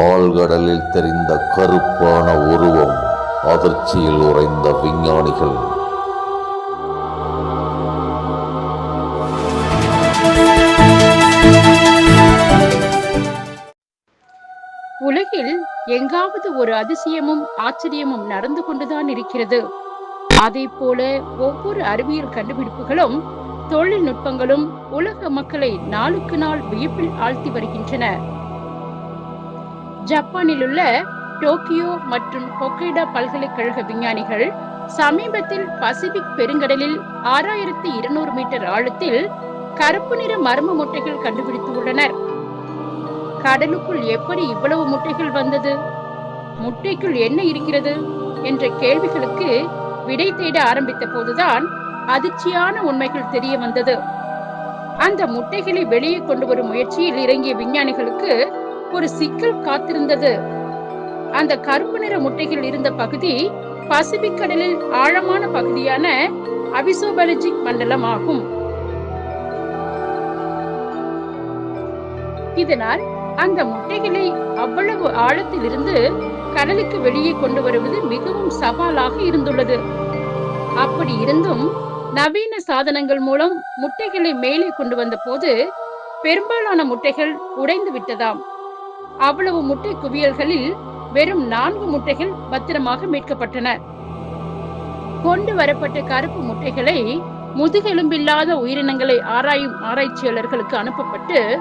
ஆழ்கடலில் தெரிந்த கருப்பான உருவம் அதிர்ச்சியில் உறைந்த விஞ்ஞானிகள். உலகில் எங்காவது ஒரு அதிசயமும் ஆச்சரியமும் நடந்து கொண்டுதான் இருக்கிறது. அதே போல ஒவ்வொரு அறிவியல் கண்டுபிடிப்புகளும் தொழில்நுட்பங்களும் உலக மக்களை நாளுக்கு நாள் வியப்பில் ஆழ்த்தி வருகின்றன. ஜப்பானில் உள்ள டோக்கியோ மற்றும் ஹொக்கைடா பல்கலைக்கழக விஞ்ஞானிகள் சமீபத்தில் பசிபிக் பெருங்கடலில் ஆறாயிரத்தி இருநூறு மீட்டர் ஆழத்தில் கருப்பு நிற மர்ம முட்டைகள் கண்டுபிடித்துள்ளனர். கடலுக்குள் எப்படி இவ்வளவு முட்டைகள் வந்தது? முட்டைக்குள் என்ன இருக்கிறது? என்ற கேள்விகளுக்கு விடை தேட ஆரம்பித்த போதுதான் அதிர்ச்சியான உண்மைகள் தெரிய வந்தது. அந்த முட்டைகளை வெளியே கொண்டு வரும் முயற்சியில் இறங்கிய விஞ்ஞானிகளுக்கு ஒரு சிக்கல் காத்திருந்தது. அந்த கருப்பு நிற முட்டைகள் இருந்த பகுதி பசிபிக் கடலில் ஆழமான பகுதியான அபிசோபலஜிக் மண்டலம் ஆகும் இதனால் அந்த முட்டைகளை அவ்வளவு ஆழத்தில் இருந்து கடலுக்கு வெளியே கொண்டு வருவது மிகவும் சவாலாக இருந்துள்ளது. அப்படி இருந்தும் நவீன சாதனங்கள் மூலம் முட்டைகளை மேலே கொண்டு வந்த போது பெரும்பாலான முட்டைகள் உடைந்து விட்டதாம். அவ்வளவு முட்டை குவியல்களில் வெறும் நான்கு முட்டைகள் பத்திரமாக மீட்கப்பட்டன. கொண்டு வரப்பட்ட கருப்பு முட்டைகளை முதுகெலும்பில்லாத உயிரினங்களை ஆராயும் ஆராய்ச்சியாளர்களுக்கு அனுப்பப்பட்டு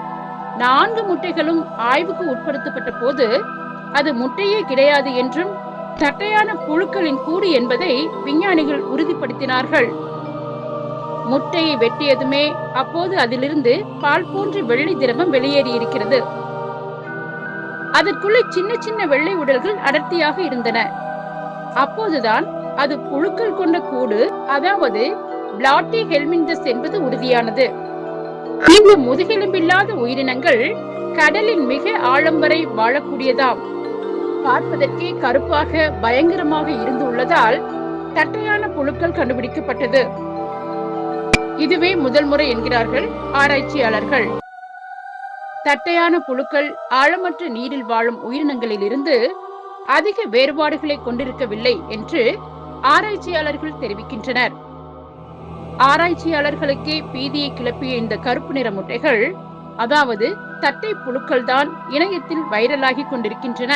நான்கு முட்டைகளும் ஆய்வுக்கு உட்படுத்தப்பட்ட போது அது முட்டையே கிடையாது என்றும் தட்டையான புழுக்களின் கூடு என்பதை விஞ்ஞானிகள் உறுதிப்படுத்தினார்கள். முட்டையை வெட்டியதுமே அப்போது அதிலிருந்து பால் போன்ற வெள்ளி திரவம் வெளியேறி இருக்கிறது அதற்குள்ளே சின்ன சின்ன வெள்ளை உடல்கள் அடர்த்தியாக இருந்தன. அப்போதுதான் அது புழுக்கள் கொண்ட கூடு அதாவது பிளாட்டி ஹெல்மிந்தஸ் என்பது உறுதியானது. இந்த முதுகெலும்பில்லாத உயிரினங்கள் கடலின் மிக ஆழம் வரை வாழக்கூடியதாம். பார்ப்பதற்கே கருப்பாக பயங்கரமாக இருந்து உள்ளதால் தட்டையான புழுக்கள் கண்டுபிடிக்கப்பட்டது. இதுவே முதல் முறை என்கிறார்கள் ஆராய்ச்சியாளர்கள். தட்டையான புழுக்கள் ஆழமற்ற நீரில் வாழும் உயிரினங்களில் இருந்து அதிக வேறுபாடுகளை கொண்டிருக்கவில்லை என்று ஆராய்ச்சியாளர்கள் தெரிவிக்கின்றனர். ஆராய்ச்சியாளர்களுக்கே பீதியை கிளப்பிய இந்த கருப்பு நிற முட்டைகள் அதாவது தட்டை புழுக்கள் தான் இணையத்தில் வைரலாகி கொண்டிருக்கின்றன.